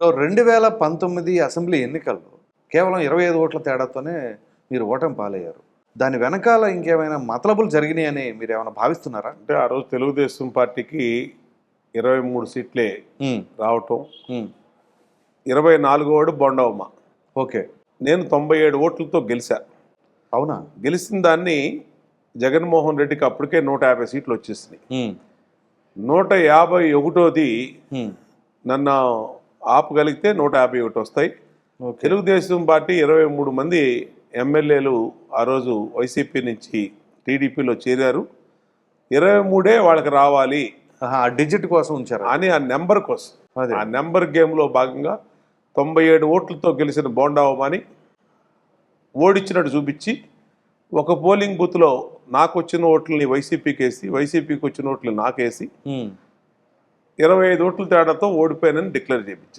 So రెండు వేల పంతొమ్మిది అసెంబ్లీ ఎన్నికల్లో కేవలం ఇరవై ఐదు ఓట్ల తేడాతోనే మీరు ఓటమి పాలయ్యారు. దాని వెనకాల ఇంకేమైనా మతలబులు జరిగినాయని మీరు ఏమైనా భావిస్తున్నారా? అంటే ఆ రోజు తెలుగుదేశం పార్టీకి ఇరవై మూడు సీట్లే రావటం. ఇరవై నాలుగో వాడు బొండవమ్మ. ఓకే. నేను తొంభై ఏడు ఓట్లతో గెలిచా అవునా? గెలిచిన దాన్ని జగన్మోహన్ రెడ్డికి అప్పటికే నూట యాభై సీట్లు వచ్చేసినాయి. నూట యాభై ఒకటోది నన్ను ఆపగలిగితే నూట యాభై ఒకటి వస్తాయి. తెలుగుదేశం పార్టీ ఇరవై మూడు మంది ఎమ్మెల్యేలు ఆ రోజు వైసీపీ నుంచి టీడీపీలో చేరారు. ఇరవై మూడే వాళ్ళకి రావాలి ఆ డిజిట్ కోసం ఉంచారా. అని ఆ నెంబర్ కోసం. ఆ నెంబర్ గేమ్లో భాగంగా తొంభై ఏడు ఓట్లతో గెలిచిన బోండావమాని ఓడించినట్టు చూపించి ఒక పోలింగ్ బూత్లో నాకు వచ్చిన ఓట్లని వైసీపీకి వేసి వైసీపీకి వచ్చిన ఓట్లు నాకేసి ఇరవై ఐదు ఓట్ల తేడాతో ఓడిపోయానని డిక్లేర్ చేయించారు.